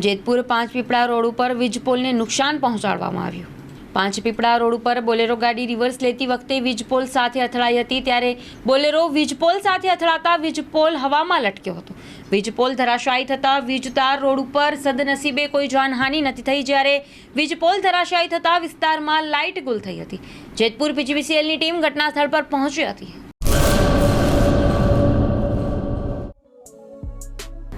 Jetpur પાંચપીપળા road ઉપર વીજપોલને નુકસાન પહોંચાડવામાં આવ્યું. પાંચપીપળા રોડ ઉપર બોલેરો ગાડી રિવર્સ લેતી વખતે વીજપોલ સાથે અથડાઈ હતી ત્યારે બોલેરો વીજપોલ સાથે અથડાતા વીજપોલ હવામાં લટક્યો હતો. વીજપોલ ધરાશાયી થતાં વીજતાર રોડ ઉપર સદનસીબે કોઈ જાનહાનિ નથી થઈ જ્યારે વીજપોલ ધરાશાયી થતાં વિસ્તારમાં લાઇટ ગુલ થઈ હતી. જેતપુર પીજીવીસીએલની ટીમ ઘટના સ્થળ પર પહોંચી હતી.